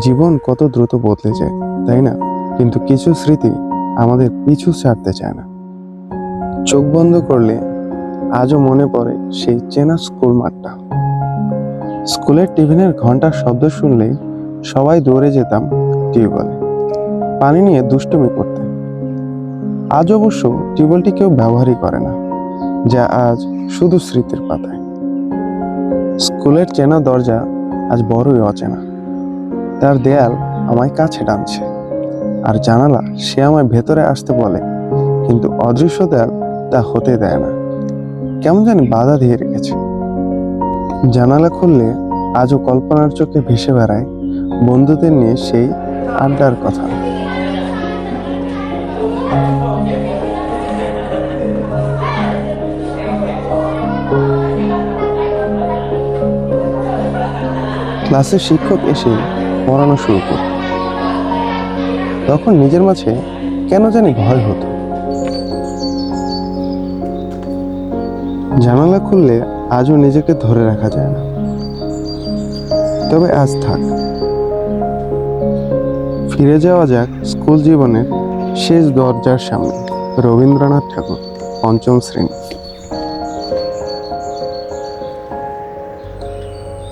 জীবন কত দ্রুত বদলে যায়, তাই না? কিন্তু কিছু স্মৃতি আমাদের পিছু ছাড়তে চায় না। চোখ বন্ধ করলে আজও মনে পড়ে সেই চেনা স্কুল মাঠটা। স্কুলের টিফিনের ঘণ্টার শব্দ শুনলেই সবাই দৌড়ে যেতাম টিউবওয়েলে। পানি নিয়ে দুষ্টুমি করতে। আজ অবশ্য টিউবওয়েলটি কেউ ব্যবহারই করে না, যা আজ শুধু স্মৃতির পাতায়। স্কুলের চেনা দরজা আজ বড়ই অচেনা। তার দেয়াল আমায় কাছে টানছে। আর জানালা সে আমায় ভেতরে আসতে বলে, কিন্তু অদৃশ্য দেয়াল তা হতে দেয় না। কেমন জানি বাধা দিয়ে রেখেছে। জানালা খুললে আজও কল্পনার চোখে ভেসে বেড়ায় বন্ধুদের নিয়ে সেই আড্ডার কথা। ক্লাসের শিক্ষক এসে পড়ানো শুরু করত তখন নিজের মাঝে কেন জানি ভয় হতো। জানালা খুললে আজও নিজেকে ধরে রাখা যায় না। তবে আজ থাক। ফিরে যাওয়া যাক স্কুল জীবনের শেষ দরজার সামনে। রবীন্দ্রনাথ ঠাকুর, পঞ্চম শ্রেণি।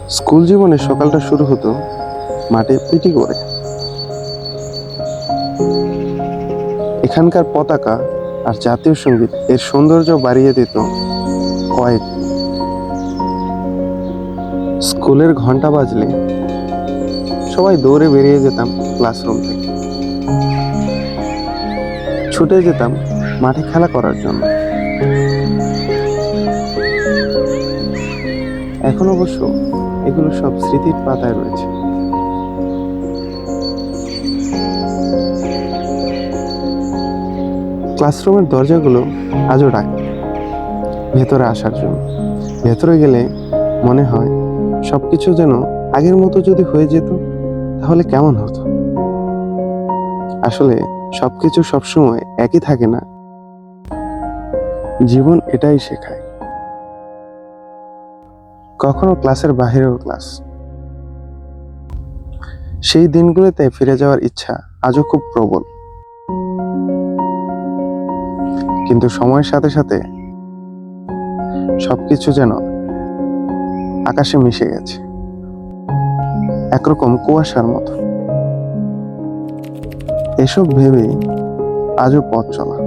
স্কুল জীবনে সকালটা শুরু হতো মাঠে পিটি করে। এখানকার পতাকা আর জাতীয় সংগীত এর সৌন্দর্য বাড়িয়ে দিত কয়েক স্কুলের ঘণ্টা বাজলে সবাই দৌড়ে বেরিয়ে যেতাম ক্লাসরুম থেকে। ছুটে যেতাম মাঠে খেলা করার জন্য। এখন অবশ্য এগুলো সব স্মৃতির পাতায় রয়েছে। ক্লাসরুমের দরজাগুলো আজও ডাকে। ভেতরে আসার জন্য। ভেতরে গেলে মনে হয় সবকিছু যেন আগের মতো যদি হয়ে যেত, তাহলে কেমন হতো? আসলে সবকিছু সবসময় একই থাকে না। জীবন এটাই শেখায়। কখনো ক্লাসের বাহিরেও ক্লাস সেই দিনগুলোতে ফিরে যাওয়ার ইচ্ছা আজও খুব প্রবল। কিন্তু সময়ের সাথে সাথে সবকিছু যেন আকাশে মিশে গেছে। একরকম কুয়াশার মতো। এসব ভেবে আজও পথ চলা।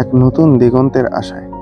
এক নতুন দিগন্তের আশায়।